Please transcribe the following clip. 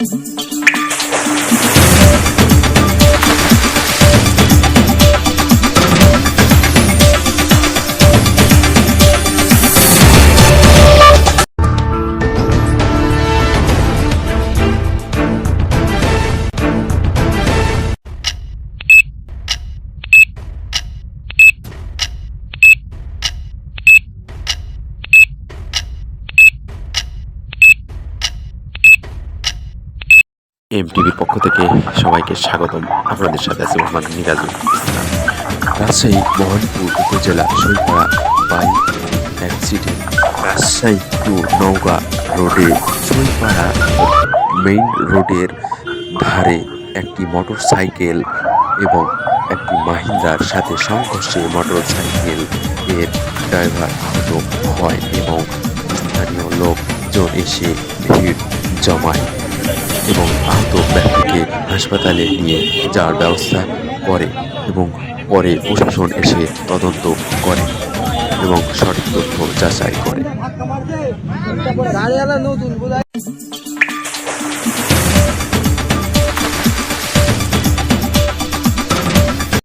Thank mm -hmm. এমটিভির পক্ষ থেকে সবাইকে স্বাগতম। আপনাদের সাথে আছে মোহাম্মদ মিরাজুল। ইসলাম রাজশাহী মোহনপুর উপজেলা Saipara bike accident Rajshahi to Naogaon রোডে সৈপাড়া মেইন রোডের ধারে একটি মোটর সাইকেল এবং একটি মাহিন্দ্রার সাথে সংঘর্ষে মোটর সাইকেল এর ড্রাইভার আহত হয় এবং স্থানীয় লোকজন এসে ভিড় জমায় এবং হাসপাতালে নিয়ে যাওয়ার ব্যবস্থা করে এবং পরে প্রশাসন এসে তদন্ত করে এবং সঠিক তথ্য যাচাই করে।